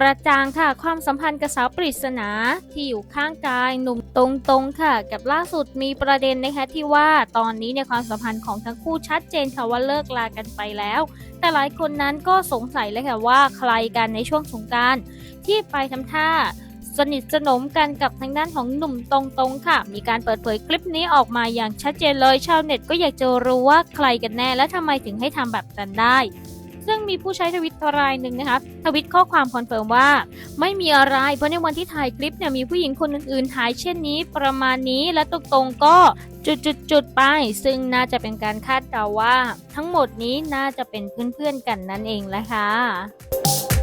กระจ่างค่ะความสัมพันธ์กับสาวปริศนาที่อยู่ข้างกายหนุ่มตรงๆค่ะ กับล่าสุดมีประเด็นนะคะที่ว่าตอนนี้เนี่ยความสัมพันธ์ของทั้งคู่ชัดเจนค่ะว่าเลิกลากันไปแล้ว แต่หลายคนนั้นก็สงสัยเลยค่ะว่าใครกันในช่วงสงการที่ไปทำท่าสนิทสนมกันกับทางด้านของหนุ่มตรงๆค่ะ มีการเปิดเผยคลิปนี้ออกมาอย่างชัดเจนเลยชาวเน็ตก็อยากจะรู้ว่าใครกันแน่และทำไมถึงให้ทำแบบนั้นได้ ซึ่งมีผู้ใช้ทวิตรายหนึ่งนะคะทวิตข้อความคอนเฟิร์มว่า ไม่มีอะไรเพราะในวันที่ถ่ายคลิปเนี่ยมีผู้หญิงคนอื่นๆถ่ายเช่นนี้ประมาณนี้และตรงๆก็จุดๆๆไป ซึ่งน่าจะเป็นการคาดเดาว่า ทั้งหมดนี้น่าจะเป็นเพื่อนๆกันนั่นเองแหละค่ะ